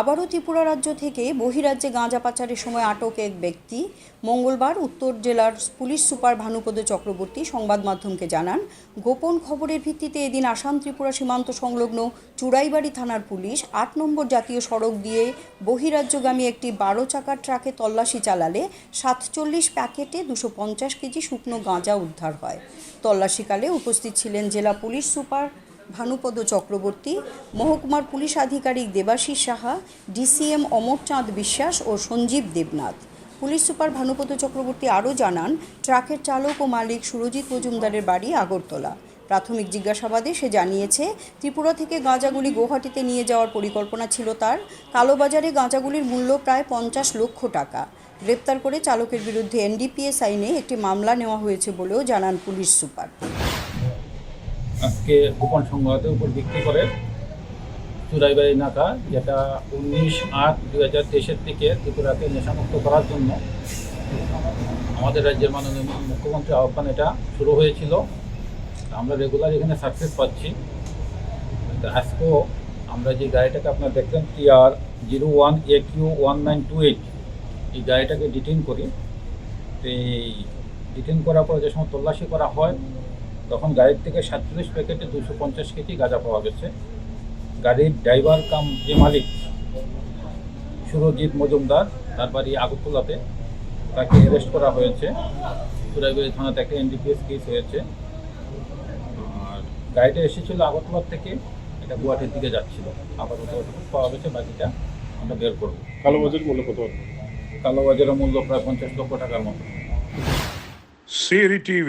আবারও ত্রিপুরা রাজ্য থেকে বহিরাজ্যে গাঁজা পাচারের সময় আটক এক ব্যক্তি। মঙ্গলবার উত্তর জেলার পুলিশ সুপার ভানুপদ চক্রবর্তী সংবাদ মাধ্যমকে জানান, গোপন খবরের ভিত্তিতে এদিন আসাম ত্রিপুরা সীমান্ত সংলগ্ন চুড়াইবাড়ি থানার পুলিশ আট নম্বর জাতীয় সড়ক দিয়ে বহিরাজ্যগামী একটি বারো চাকার ট্রাকে তল্লাশি চালালে সাতচল্লিশ প্যাকেটে দুশো পঞ্চাশ কেজি শুকনো গাঁজা উদ্ধার হয়। তল্লাশিকালে উপস্থিত ছিলেন জেলা পুলিশ সুপার ভানুপদ চক্রবর্তী, মহকুমার পুলিশ আধিকারিক দেবাশিস সাহা, ডিসিএম অমরচাঁদ বিশ্বাস ও সঞ্জীব দেবনাথ। পুলিশ সুপার ভানুপদ চক্রবর্তী আরও জানান, ট্রাকের চালক ও মালিক সুরজিৎ মজুমদারের বাড়ি আগরতলা। প্রাথমিক জিজ্ঞাসাবাদে সে জানিয়েছে, ত্রিপুরা থেকে গাঁজাগুলি গৌহাটিতে নিয়ে যাওয়ার পরিকল্পনা ছিল তার। কালোবাজারে গাঁজাগুলির মূল্য প্রায় পঞ্চাশ লক্ষ টাকা। গ্রেপ্তার করে চালকের বিরুদ্ধে এনডিপিএস আইনে একটি মামলা নেওয়া হয়েছে বলেও জানান পুলিশ সুপার। আজকে গোপন সংবাদের উপর ভিত্তি করে চুরাইবাড়ি নাকা, যেটা উনিশ আট দু হাজার তেইশের থেকে ত্রিপুরাকে নেশামুক্ত করার জন্য আমাদের রাজ্যের মাননীয় মুখ্যমন্ত্রী আহ্বান এটা শুরু হয়েছিল। আমরা রেগুলার এখানে সাকসেস পাচ্ছি। আজকেও আমরা যে গাড়িটাকে আপনার দেখলেন TR zero one A Q one nine two eight এই গাড়িটাকে ডিটেন করি। এই ডিটেন করার পরে যে সময় তল্লাশি করা হয় তখন গাড়ির থেকে সাতচল্লিশ প্যাকেটে দুশো পঞ্চাশ কেজি গাঁজা পাওয়া গেছে। গাড়ির ড্রাইভার কাম যে মালিক সুরজিৎ মজুমদার তার বাড়ি আগরতলাতে। তাকে অ্যারেস্ট করা হয়েছে। সুরাইবাড়ি থানাতে একটা এনডিপিএস কেস হয়েছে। আর গাড়িটা এসেছিল আগরতলার থেকে এটা গুয়াহাটির দিকে যাচ্ছিল। যতটুকু পাওয়া গেছে বাকিটা আমরা বের করব। কালোবাজার মূল্য কত? কালোবাজারের মূল্য প্রায় পঞ্চাশ লক্ষ টাকার মতো। Siri TV,